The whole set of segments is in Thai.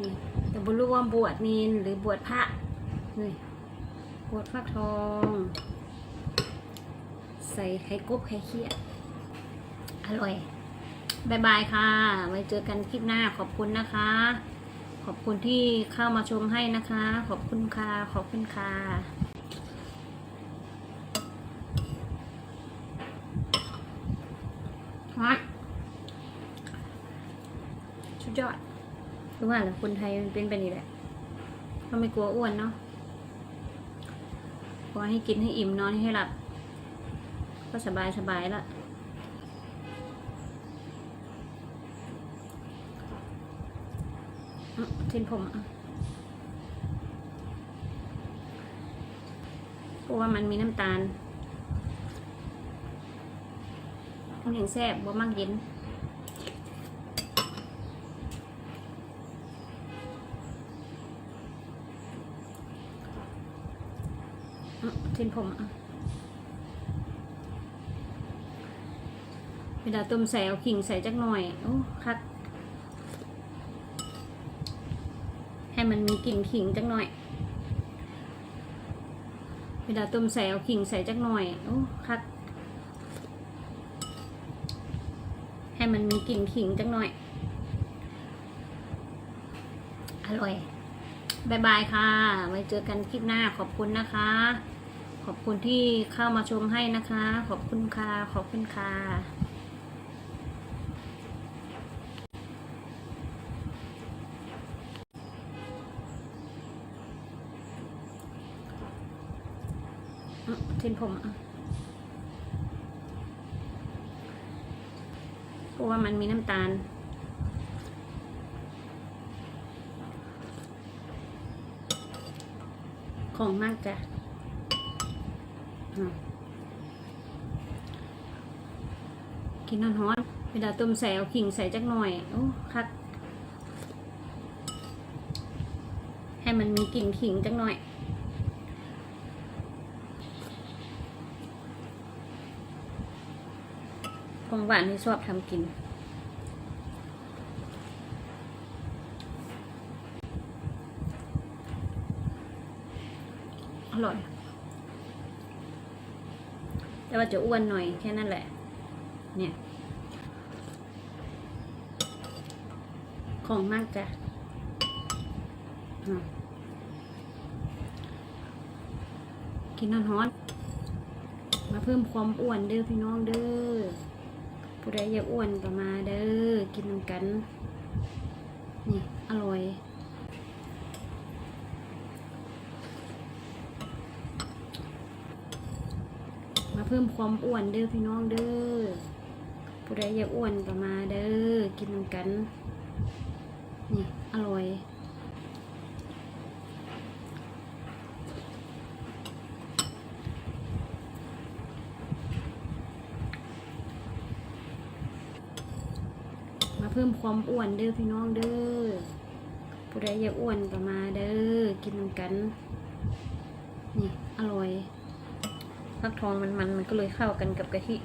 นี่แต่บุรวมบวชนีนหรือบวชพระนี่บวชพระทอง ใส่ไข่กบไข่เคี่ยอร่อยบายบายค่ะ ไว้เจอกันคลิปหน้าขอบคุณนะคะ ขอบคุณที่เข้ามาชมให้นะคะ ขอบคุณค่ะ ขอบคุณค่ะ ฮอตชุดยอด รู้ว่าแหละคนไทยมันเป็นแบบนี้แหละเขาไม่กลัวอ้วนเนาะขอให้กินให้อิ่มนอนให้หลับ ก็สบายสบายละเส้นผมอะเพราะว่ามันมีน้ำตาลมันย่างแซ่บบ่มากเย็น อะ เส้นผมอะเวลาต้มใส่เอาขิงใส่จักหน่อย โอ้คัก ให้มันมีกลิ่นขิงจักหน่อย เวลาต้มใส่เอาขิงใส่จักหน่อย โอ้คัก ให้มันมีกลิ่นขิงจักหน่อย อร่อยบายบายค่ะ ไว้เจอกันคลิปหน้าขอบคุณนะคะ ขอบคุณที่เข้ามาชมให้นะคะ ขอบคุณค่ะ ขอบคุณค่ะ เส้นผมอะเพราะว่ามันมีน้ำตาลของมากจ้ะ กินนอนฮ้อนเวลาต้มใส่เอาขิงใส่จักหน่อย โอ้คัก ให้มันมีกลิ่นขิงจักหน่อยของหวานที่ชอบทำกินอร่อย ว่าจะอ้วนหน่อยแค่นั้นแหละ เนี่ย ของมากจ้ะกินนอนฮ้อนมาเพิ่มความอ้วนเด้อพี่น้องเด้อผู้ใดอยากอ้วนก็มาเด้อกินกัน นี่ อร่อย มา เพิ่มความอ้วนเด้อพี่น้องเด้อผู้ใดอยากอ้วนก็มาเด้อกินกันนี่อร่อยมาเพิ่มความอ้วนเด้อพี่น้องเด้อผู้ใดอยากอ้วนก็มาเด้อกินกันนี่อร่อย ฟักทองมันมันมันก็เลยเข้ากันกับกะทิ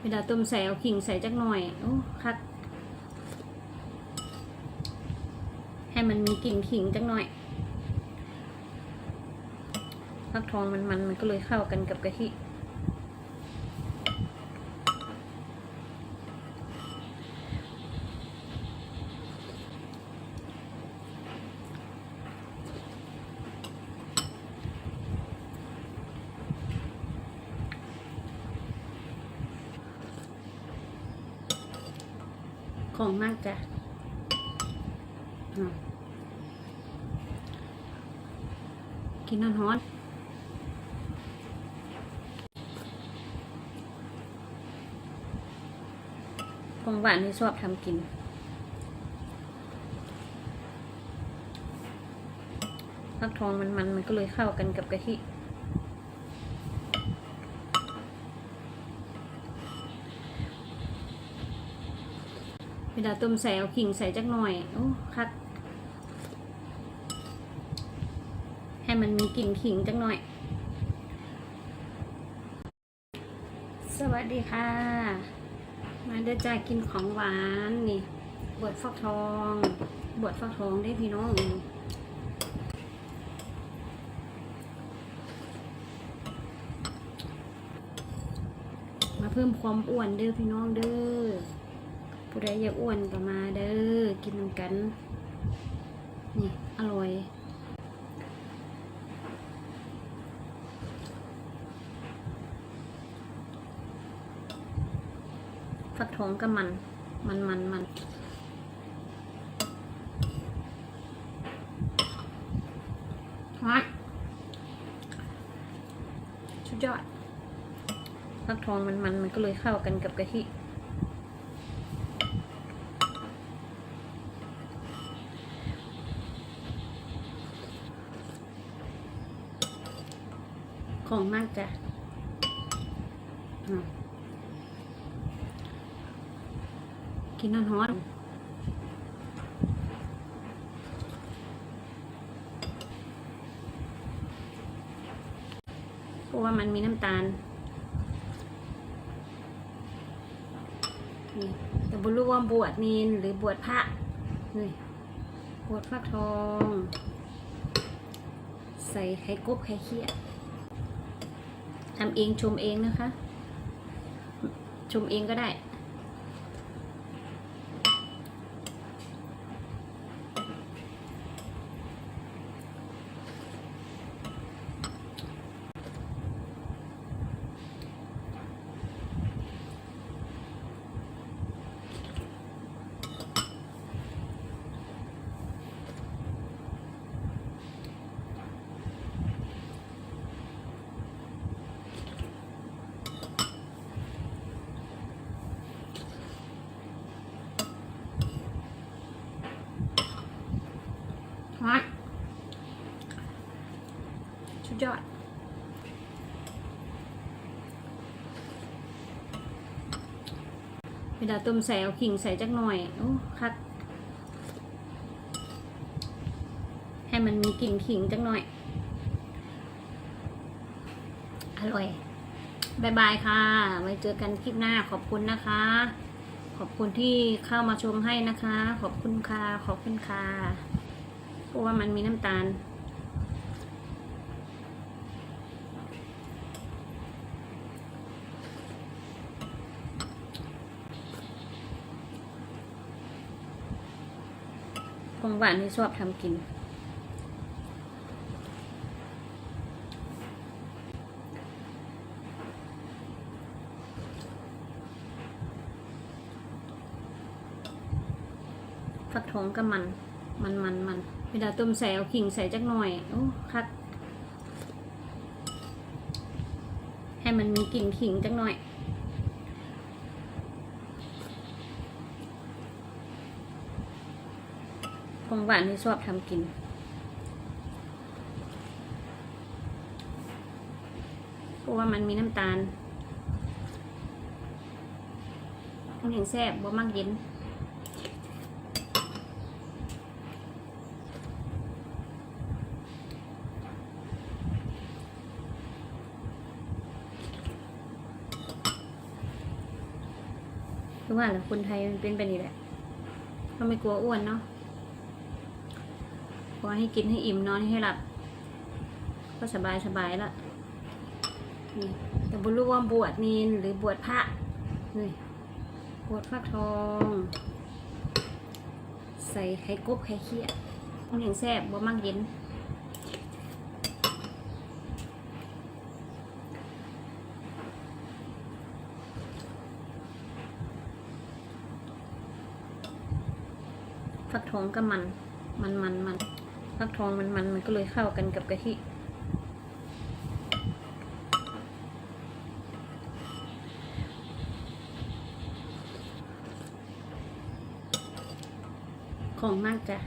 เวลาต้มใส่เอาขิงใส่จักหน่อย โอ้คัก ให้มันมีกลิ่นขิงจักหน่อยฟักทองมันมันมันก็เลยเข้ากันกับกะทิ ของมากจ้ะอะกินนอนฮ้อนของหวานที่ชอบทำกินฟักทองมันมันมันก็เลยเข้ากันกับกะทิ เวลาต้มใส่เอาขิงใส่จักหน่อย โอ้คักให้มันมีกลิ่นขิงจักหน่อย สวัสดีค่ะ มาเด้อจ้ากินของหวานนี่บวชฟักทองบวชฟักทองได้พี่น้องมาเพิ่มความอ้วนเด้อพี่น้องเด้อ ผู้ใดอยากอ้วนก็มาเด้อ กินนำกัน นี่ อร่อย ฟักทองกับมัน มันมันมันฮอตชุดยอดฟักทองมันมันมันก็เลยเข้ากันกับกะทิ ของมากจ้ะอืมกินน้ำร้อนเพราะว่ามันมีน้ำตาลนี่แต่บุรู้ว่าบวชนีนหรือบวชพระนี่บวชฟักทอง ใส่ไข่กบไข่เคี่ย ทำเองชมเองนะคะ ชมเองก็ได้ ฮอตชุดยอด เวลาต้มใส่เอาขิงใส่จักหน่อยโอ้คักให้มันมีกลิ่นขิงจักหน่อย อร่อยบายบายค่ะ ไว้เจอกันคลิปหน้าขอบคุณนะคะ ขอบคุณที่เข้ามาชมให้นะคะ ขอบคุณค่ะ ขอบคุณค่ะ เพราะว่ามันมีน้ำตาล ของหวานที่ชอบทำกิน ฟักทองกับมัน มันมันมันเวลาต้มใส่เอาขิงใส่จักหน่อย โอ้คักให้มันมีกลิ่นขิงจักหน่อย ของหวานที่ชอบทำกิน เพราะว่ามันมีน้ำตาลมันอย่างแซ่บบ่มากเย็นคือว่าแหละคนไทยมันเป็นแบบนี้แหละเขาไม่กลัวอ้วนเนาะ ขอให้กินให้อิ่มนอนให้หลับ ก็สบายสบายละนี่แต่บุรู้ว่าบวชนีนหรือบวชพระนี่บวชฟักทอง ใส่ไข่กบไข่เคี่ยมันอย่างแซ่บบ่มากเย็นฟักทองกับมัน มันมันมัน ฟักทองมันมันมันก็เลยเข้ากันกับกะทิของมากจ้ะ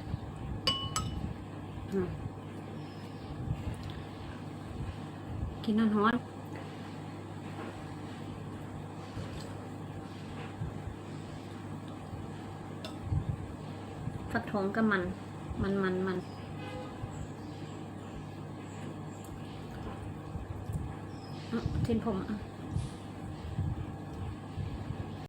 กินน้ำร้อนฟักทองกับมัน มันมันมันอื้อ เส้นผมอะ